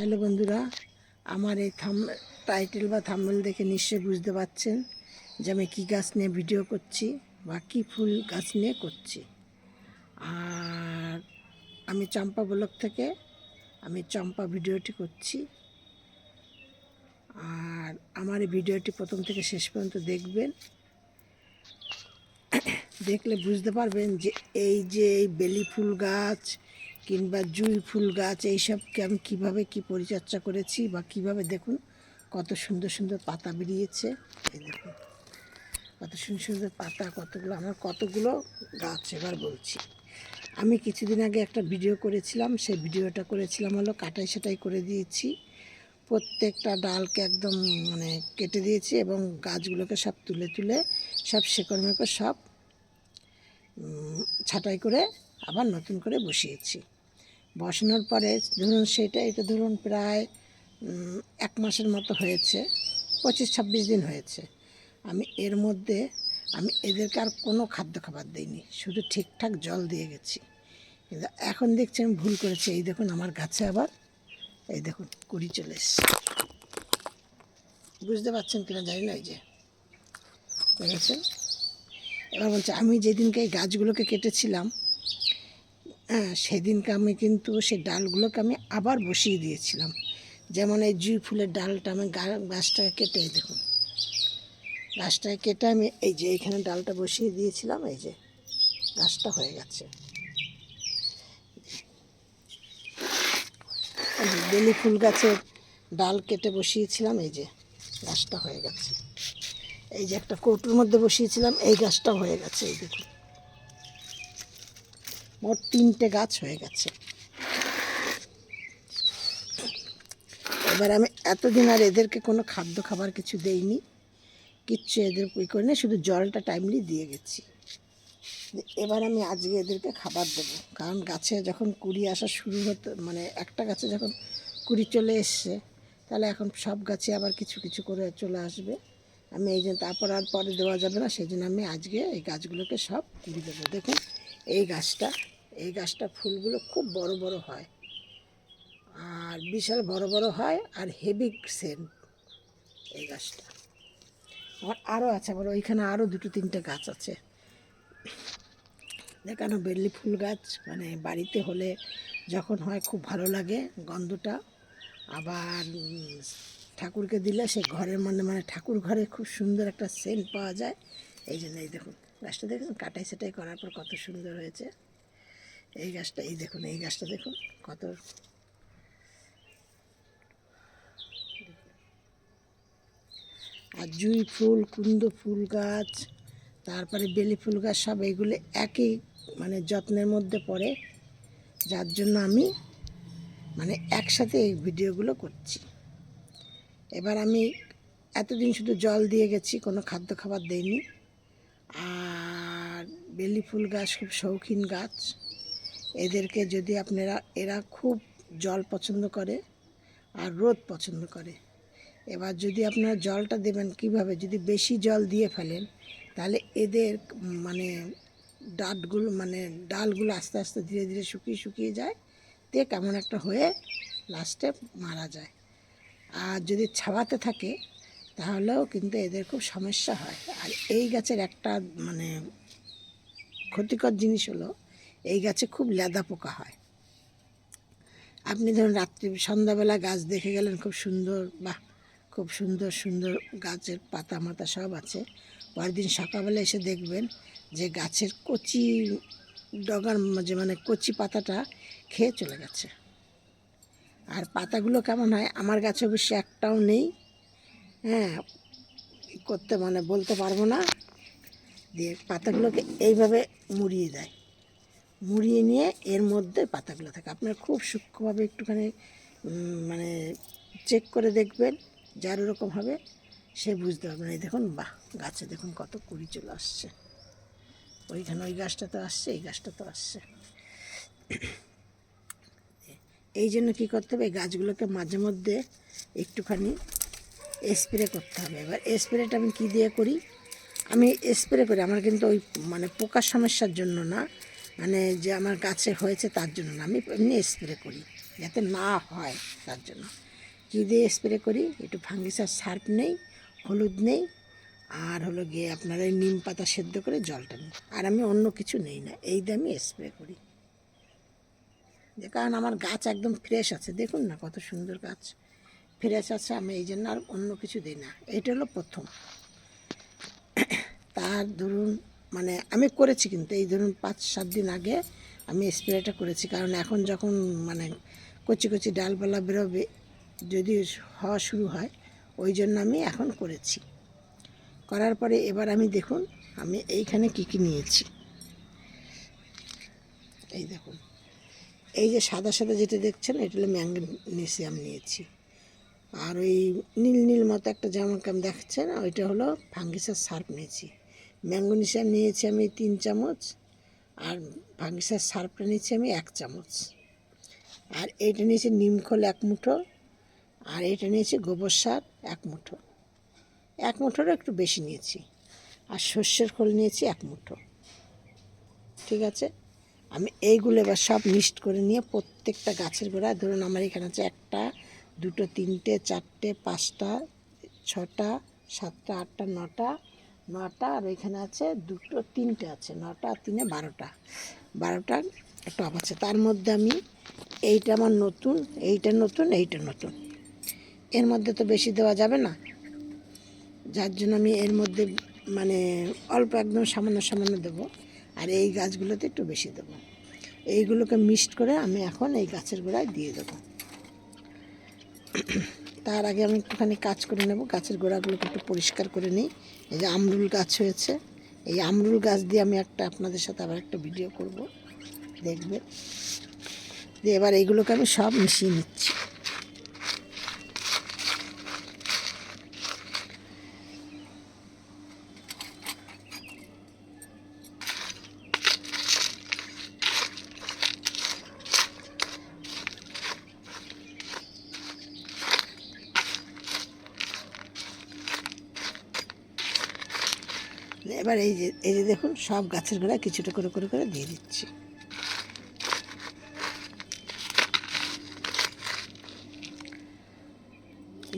Hello বন্ধুরা, আমার এই থাম টাইটেল বা থাম্বনেল দেখে নিশ্চয়ই বুঝতে পারছেন যে আমি কী গাছ নিয়ে ভিডিও করছি বা কী ফুল গাছ নিয়ে করছি। আর আমি চম্পা ব্লক থেকে আমি চম্পা ভিডিওটি করছি। আর আমার এই ভিডিওটি প্রথম থেকে শেষ পর্যন্ত দেখবেন। দেখলে বুঝতে পারবেন যে এই যে এই বেলি ফুল গাছ কিংবা জুঁই, ফুল গাছ এইসবকে আমি কীভাবে কি পরিচর্যা করেছি বা কীভাবে দেখুন কত সুন্দর সুন্দর পাতা বেরিয়েছে। এই দেখুন, কত সুন্দর সুন্দর পাতা, কতগুলো, আমার কতগুলো গাছ এবার বলছি। আমি কিছুদিন আগে একটা ভিডিও করেছিলাম, সেই ভিডিওটা করেছিলাম হলো কাটাই সেটাই করে দিয়েছি। প্রত্যেকটা ডালকে একদম মানে কেটে দিয়েছি এবং গাছগুলোকে সব তুলে তুলে, সব শেকড় মেকড় সব ছাঁটাই করে আবার নতুন করে বসিয়েছি। বসানোর পরে ধরুন সেটা, এটা ধরুন প্রায় এক মাসের মতো হয়েছে, পঁচিশ ছাব্বিশ দিন হয়েছে। আমি এর মধ্যে, আমি এদেরকে আর কোনো খাদ্য খাবার দিইনি, শুধু ঠিকঠাক জল দিয়ে গেছি। কিন্তু এখন দেখছি আমি ভুল করেছি। এই দেখুন আমার গাছে আবার, এই দেখুন কুড়ি চলে এসছে। বুঝতে পারছেন কিনা জানি না, এই যে। দেখেছেন এবার বলছে, আমি যেদিনকে এই গাছগুলোকে কেটেছিলাম সেদিনকে আমি কিন্তু সেই ডালগুলোকে আমি আবার বসিয়ে দিয়েছিলাম। যেমন এই জুই ফুলের ডালটা আমি গাছটাকে কেটে দেখুন। গাছটাকে কেটে আমি এই যে এইখানে ডালটা বসিয়ে দিয়েছিলাম, এই যে গাছটা হয়ে গেছে। বেলি ফুল গাছের ডাল কেটে বসিয়েছিলাম, এই যে গাছটা হয়ে গেছে। এই যে একটা কৌটোর মধ্যে বসিয়েছিলাম, এই গাছটা হয়ে গেছে, এই দেখুন। মোট তিনটে গাছ হয়ে গেছে। এবার আমি এতদিন আর এদেরকে কোনো খাদ্য খাবার কিছু দেইনি। কিচ্ছু এদের ওই করে না শুধু জলটা টাইমলি দিয়ে গেছি। এবার আমি আজকে এদেরকে খাবার দেবো, কারণ গাছে যখন কুড়ি আসা শুরু হতো মানে একটা গাছে যখন কুড়ি চলে এসছে, তাহলে এখন সব গাছে আবার কিছু কিছু করে চলে আসবে। আমি এই জন্য তারপর আর পরে দেওয়া যাবে না, সেই জন্য আমি আজকে এই গাছগুলোকে সব কুড়ি দেবো। দেখুন এই গাছটা এই গাছটা ফুলগুলো খুব বড় বড় হয়। আর বিশাল বড় বড় হয় আর হেভি সেন্ট এই গাছটা। আমার আরও আছে, আমার ওইখানে আরও দুটো তিনটে গাছ আছে। দেখানো বেল্লি ফুল গাছ মানে বাড়িতে হলে যখন হয় খুব ভালো লাগে গন্ধটা। আবার ঠাকুরকে দিলে সে ঘরের মানে মানে ঠাকুর ঘরে খুব সুন্দর একটা সেন্ট পাওয়া যায়। এই জন্য এই দেখুন। গাছটা দেখুন কাটাই সেটাই করার পর কত সুন্দর হয়েছে। এই গাছটা, এই দেখুন, এই গাছটা দেখুন, কত আর জুই ফুল, কুন্দ ফুল গাছ, তারপরে বেলি ফুল গাছ, সব এগুলো একই মানে যত্নের মধ্যে পড়ে। যার জন্য আমি মানে একসাথে এই ভিডিওগুলো করছি। এবার আমি এতদিন শুধু জল দিয়ে গেছি, কোনো খাদ্য খাবার দেইনি। আর বেলি ফুল গাছ, খুব শৌখিন গাছ। এদেরকে যদি আপনারা, এরা খুব জল পছন্দ করে আর রোদ পছন্দ করে। এবার যদি আপনারা জলটা দেবেন কীভাবে? যদি বেশি জল দিয়ে ফেলেন, তাহলে এদের মানে ডাটগুলো মানে ডালগুলো আস্তে আস্তে ধীরে ধীরে শুকিয়ে শুকিয়ে যায়। তে কেমন একটা হয়ে লাস্টে মারা যায়। আর যদি ছাওয়াতে থাকে তাহলেও কিন্তু এদের খুব সমস্যা হয়। আর এই গাছের একটা মানে ক্ষতিকর জিনিস হলো, এই গাছে খুব লেদা পোকা হয়। আপনি ধরুন রাত্রি, সন্ধ্যাবেলা গাছ দেখে গেলেন খুব সুন্দর, বাহ! খুব সুন্দর সুন্দর গাছের পাতা মাতা সব আছে। পরের দিন সকালবেলা এসে দেখবেন যে গাছের কচি ডগার মাঝে মানে কচি পাতাটা খেয়ে চলে গেছে। আর পাতাগুলো কেমন হয়? আমার গাছে অবশ্যই একটাও নেই। হ্যাঁ করতে মানে বলতে পারব না। দিয়ে পাতাগুলোকে এইভাবে মুড়িয়ে দেয়। মুড়িয়ে নিয়ে এর মধ্যে পাতাগুলো থাকে। আপনার খুব সূক্ষ্মভাবে একটুখানি মানে চেক করে দেখবেন, যার ওরকম হবে, সে বুঝতে পারবে না। এই দেখুন, বাহ, গাছে দেখুন কত কুড়ি চলে আসছে। ওইখানে ওই গাছটা তো আসছে, এই গাছটা তো আসছে। এই জন্য কী করতে হবে গাছগুলোকে মাঝে মধ্যে একটুখানি স্প্রে করতে হবে। এবার স্প্রেটা আমি কী দিয়ে করি? আমি স্প্রে করি। আমার কিন্তু ওই মানে পোকার সমস্যার জন্য না। মানে যে আমার গাছে হয়েছে তার জন্য না। আমি এমনি স্প্রে করি যাতে না হয় তার জন্য। কী দিয়ে স্প্রে করি? একটু ফাঙ্গিসার সার্ফ নেই, হলুদ নেই, আর হলো গিয়ে আপনার ওই নিম পাতা সেদ্ধ করে জলটা নিই। আর আমি অন্য কিছু নেই না। এই দিয়ে আমি স্প্রে করি। যে কারণ আমার গাছ একদম ফ্রেশ আছে। দেখুন না কত সুন্দর গাছ। ফ্রেশ আছে আমি এই জন্য আর অন্য কিছু দিই না। এইটা হলো প্রথম। তার ধরুন মানে আমি করেছি কিন্তু, এই ধরুন পাঁচ, সাত দিন আগে আমি স্প্রেটা করেছি। কারণ এখন যখন মানে কচি কচি ডালপালা বেরোবে, যদি হওয়া শুরু হয়, ওই জন্য আমি এখন করেছি। করার পরে এবার আমি দেখুন, আমি এইখানে কি কি নিয়েছি। এই দেখুন। এই যে সাদা সাদা যেটা দেখছেন, এটা হলো ম্যাঙ্গনেসিয়াম নিয়েছি। আর ওই নীল নীল মতো একটা জামা কাম না, ওইটা হলো ফাঙ্গিসার সার্ফ নিয়েছি। ম্যাঙ্গোনিসিয়াম নিয়েছি আমি তিন চামচ আর ফাঙ্গিসার সার্ফটা নিয়েছি আমি এক চামচ। আর এইটা নিয়েছি নিমখোল এক মুঠো আর এটা নিয়েছি গোবর সার এক মুঠো। এক মুঠোরও একটু বেশি নিয়েছি আর সর্ষের খোল নিয়েছি এক মুঠো। ঠিক আছে? আমি এইগুলো এবার সব মিক্সড করে নিয়ে প্রত্যেকটা গাছের গোড়ায়, ধরুন আমার এখানে আছে একটা দুটো তিনটে, চারটে, পাঁচটা, ছটা, সাতটা, আটটা, নটা নটা, আর এখানে আছে দুটো, তিনটে আছে, নটা, তিনে বারোটা। বারোটার টপ আছে। তার মধ্যে আমি এইটা আমার নতুন, এইটা নতুন এইটা নতুন। এর মধ্যে তো বেশি দেওয়া যাবে না। যার জন্য আমি এর মধ্যে মানে অল্প একদম সামান্য সামান্য দেবো। আর এই গাছগুলোতে একটু বেশি দেবো। এইগুলোকে মিক্সড করে আমি এখন এই গাছের গোড়ায় দিয়ে দেবো। তার আগে আমি একটুখানি কাজ করে নেব। গাছের গোড়াগুলোকে একটু পরিষ্কার করে নিই। এই যে আমরুল গাছ হয়েছে। এই আমরুল গাছ দিয়ে আমি একটা আপনাদের সাথে আবার একটা ভিডিও করব। দেখবে দিয়ে এবার এইগুলোকে আমি সব মিশিয়ে নিচ্ছি। এবার এই যে এই যে দেখুন, সব গাছের গোড়ায় কিছুটা করে করে করে দিয়ে দিচ্ছি।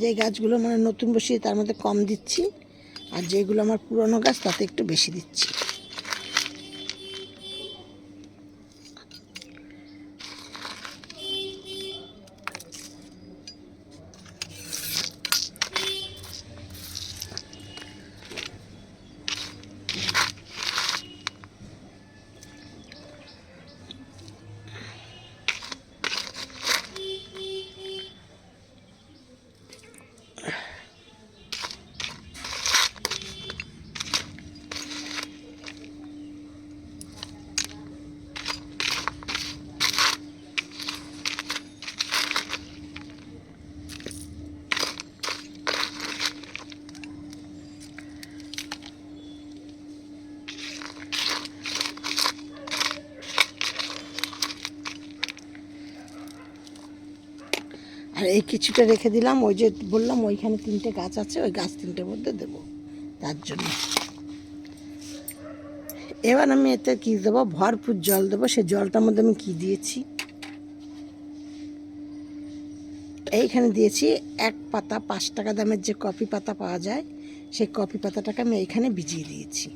যে গাছগুলো মানে নতুন বসিয়ে তার মধ্যে কম দিচ্ছি, আর যেগুলো আমার পুরনো গাছ তাতে একটু বেশি দিচ্ছি। কিছুটা রেখে দিলাম, ওই যে বললাম ওইখানে তিনটে গাছ আছে, ওই গাছ তিনটের মধ্যে দেবো, তার জন্য। এবার আমি এতে কী দেবো? ভরপুর জল দেবো সেই জলটার মধ্যে আমি কী দিয়েছি? এইখানে দিয়েছি এক পাতা, পাঁচ টাকা দামের যে কফি পাতা পাওয়া যায়, সেই কফি পাতাটাকে আমি এইখানে ভিজিয়ে দিয়েছি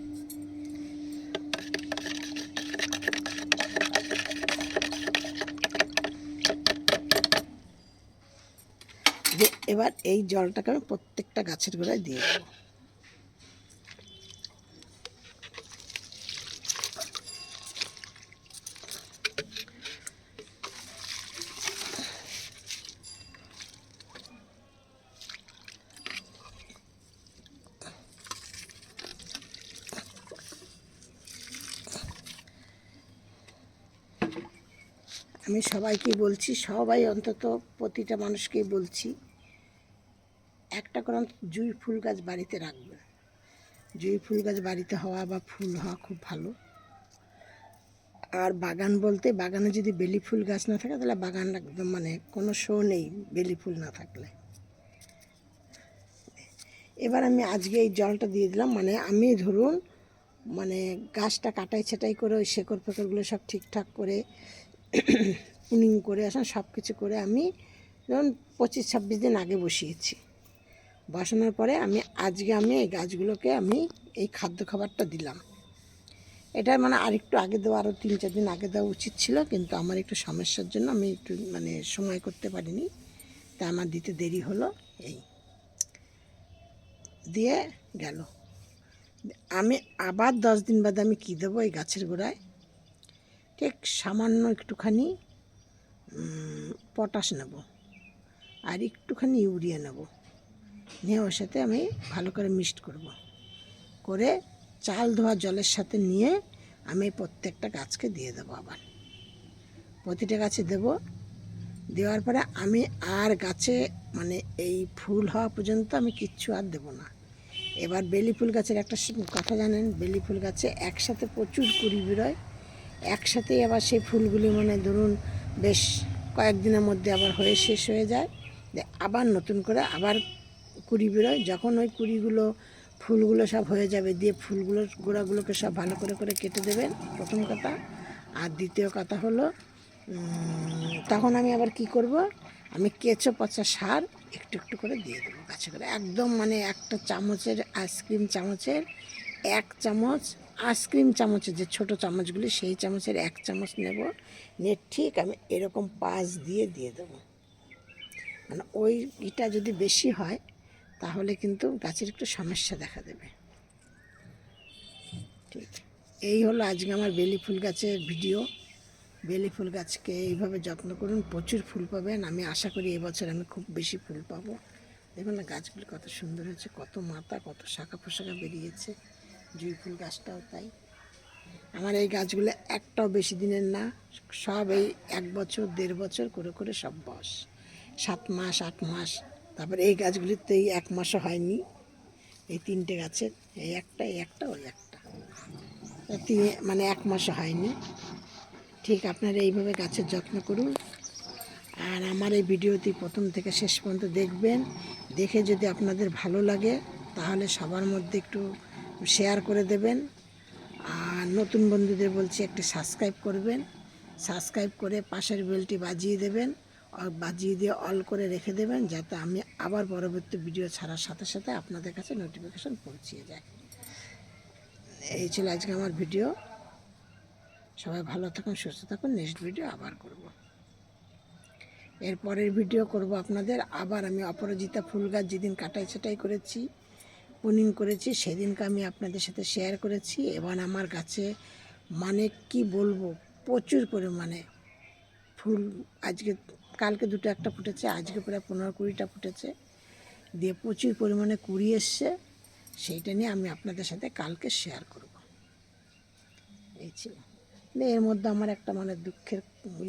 যে এবার এই জলটাকে আমি প্রত্যেকটা গাছের গোড়ায় দিয়ে দেবো। আমি সবাইকে বলছি, সবাই অন্তত প্রতিটা মানুষকেই বলছি একটা করে অন্তত জুঁই ফুল গাছ বাড়িতে রাখবেন জুঁই ফুল গাছ বাড়িতে হওয়া বা ফুল হওয়া খুব ভালো। আর বাগান বলতে, বাগানে যদি বেলি ফুল গাছ না থাকে, তাহলে বাগান একদম মানে কোনো শো নেই, বেলি ফুল না থাকলে। এবার আমি আজকে এই জলটা দিয়ে দিলাম মানে আমি ধরুন মানে গাছটা কাটাই ছাটাই করে ওই শেকড় ফেকড়গুলো সব ঠিকঠাক করে পুনিং করে আসেন সব কিছু করে আমি ধরুন পঁচিশ ছাব্বিশ দিন আগে বসিয়েছি। বসানোর পরে আমি, আজকে আমি এই গাছগুলোকে আমি এই খাদ্য খাবারটা দিলাম। এটা মানে আরেকটু আগে দেওয়া আরও তিন চার দিন আগে দেওয়া উচিত ছিল, কিন্তু আমার একটু সমস্যার জন্য আমি একটু মানে সময় করতে পারিনি। তা আমার দিতে দেরি হলো, এই। দিয়ে গেল। আমি আবার দশ দিন বাদে আমি কী দেবো এই গাছের গোড়ায়? ঠিক সামান্য একটুখানি পটাশ নেব। আর একটুখানি ইউরিয়া নেব। নিয়ে ওর সাথে আমি ভালো করে মিক্সড করব। করে চাল ধোয়া জলের সাথে নিয়ে আমি প্রত্যেকটা গাছকে দিয়ে দেবো আবার। প্রতিটা গাছে দেব। দেওয়ার পরে আমি আর গাছে মানে এই ফুল হওয়া পর্যন্ত আমি কিচ্ছু আর দেবো না। এবার বেলি ফুল গাছের একটা কথা জানেন, বেলি ফুল গাছে একসাথে প্রচুর কুড়ি বেরোয়। একসাথেই আবার সেই ফুলগুলি মানে ধরুন বেশ কয়েকদিনের মধ্যে আবার হয়ে শেষ হয়ে যায়। আবার নতুন করে আবার কুড়ি বেরোয়, যখন ওই কুড়িগুলো ফুলগুলো সব হয়ে যাবে, দিয়ে ফুলগুলোর গোড়াগুলোকে সব ভালো করে করে কেটে দেবেন প্রথম কথা। আর দ্বিতীয় কথা হলো তখন আমি আবার কি করব? আমি কেঁচো পচা সার একটু একটু করে দিয়ে দেবো গাছে করে। একদম মানে একটা চামচের আইসক্রিম চামচের এক চামচ, আইসক্রিম চামচের যে ছোট চামচগুলি, সেই চামচের এক চামচ নেব। নিয়ে ঠিক আমি এরকম পাশ দিয়ে দিয়ে দেবো। মানে ওই ইটা যদি বেশি হয় তাহলে কিন্তু গাছের একটু সমস্যা দেখা দেবে। ঠিক। এই হলো আজকে আমার বেলি ফুল গাছের ভিডিও। বেলি ফুল গাছকে এইভাবে যত্ন করুন, প্রচুর ফুল পাবেন। আমি আশা করি এবছর আমি খুব বেশি ফুল পাবো। দেখুন না গাছগুলি কত সুন্দর হয়েছে, কত মাথা, কত শাখা পোশাখা বেরিয়েছে। জুঁই ফুল গাছটাও তাই। আমার এই গাছগুলো একটাও বেশি দিনের না, সব এই এক বছর, দেড় বছর করে করে সব বস। সাত মাস, আট মাস তারপর এই গাছগুলিতে এই এক মাসও হয়নি। এই তিনটে গাছের, এই একটা এই একটা, ওই একটা। তিন- মানে এক মাসও হয়নি। ঠিক আপনারা এইভাবে গাছের যত্ন করুন। আর আমার এই ভিডিওটি প্রথম থেকে শেষ পর্যন্ত দেখবেন। দেখে যদি আপনাদের ভালো লাগে, তাহলে সবার মধ্যে একটু শেয়ার করে দেবেন। আর নতুন বন্ধুদের বলছি একটি সাবস্ক্রাইব করবেন। সাবস্ক্রাইব করে পাশের বেলটি বাজিয়ে দেবেন। বাজিয়ে দিয়ে অল করে রেখে দেবেন যাতে আমি আবার পরবর্তী ভিডিও ছাড়ার সাথে সাথে আপনাদের কাছে নোটিফিকেশন পৌঁছিয়ে যায়। এই ছিল আজকে আমার ভিডিও। সবাই ভালো থাকুন, সুস্থ থাকুন। নেক্সট ভিডিও আবার করব। এর পরের ভিডিও করব আপনাদের। আবার আমি অপরাজিতা ফুল গাছ যেদিন কাটাই ছাটাই করেছি পুনিং করেছি, সেদিনকে আমি আপনাদের সাথে শেয়ার করেছি। এবার আমার গাছে মানে কি বলব, প্রচুর পরিমাণে ফুল আজকে কালকে দুটো একটা ফুটেছে, আজকে প্রায় পনেরো কুড়িটা ফুটেছে। দিয়ে প্রচুর পরিমাণে কুড়ি এসছে, সেইটা নিয়ে আমি আপনাদের সাথে কালকে শেয়ার করব। এই ছিল। এর মধ্যে আমার একটা মানে দুঃখের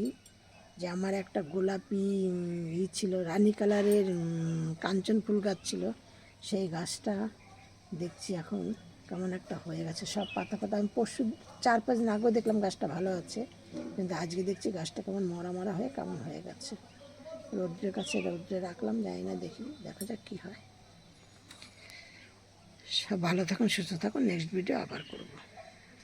ই যে আমার একটা গোলাপি ই ছিল, রানি কালারের কাঞ্চন ফুল গাছ ছিল, সেই গাছটা দেখছি এখন কেমন একটা হয়ে গেছে। সব পাতা পাতা, আমি পরশু চার পাঁচ দিন আগেও দেখলাম গাছটা ভালো আছে। কিন্তু আজকে দেখছি গাছটা কেমন মরা মরা হয়ে কেমন হয়ে গেছে। রৌদ্রের কাছে রৌদ্রে রাখলাম যাই না, দেখি, দেখা যাক কী হয়। সব ভালো থাকুন, সুস্থ থাকুন নেক্সট ভিডিও আবার করব।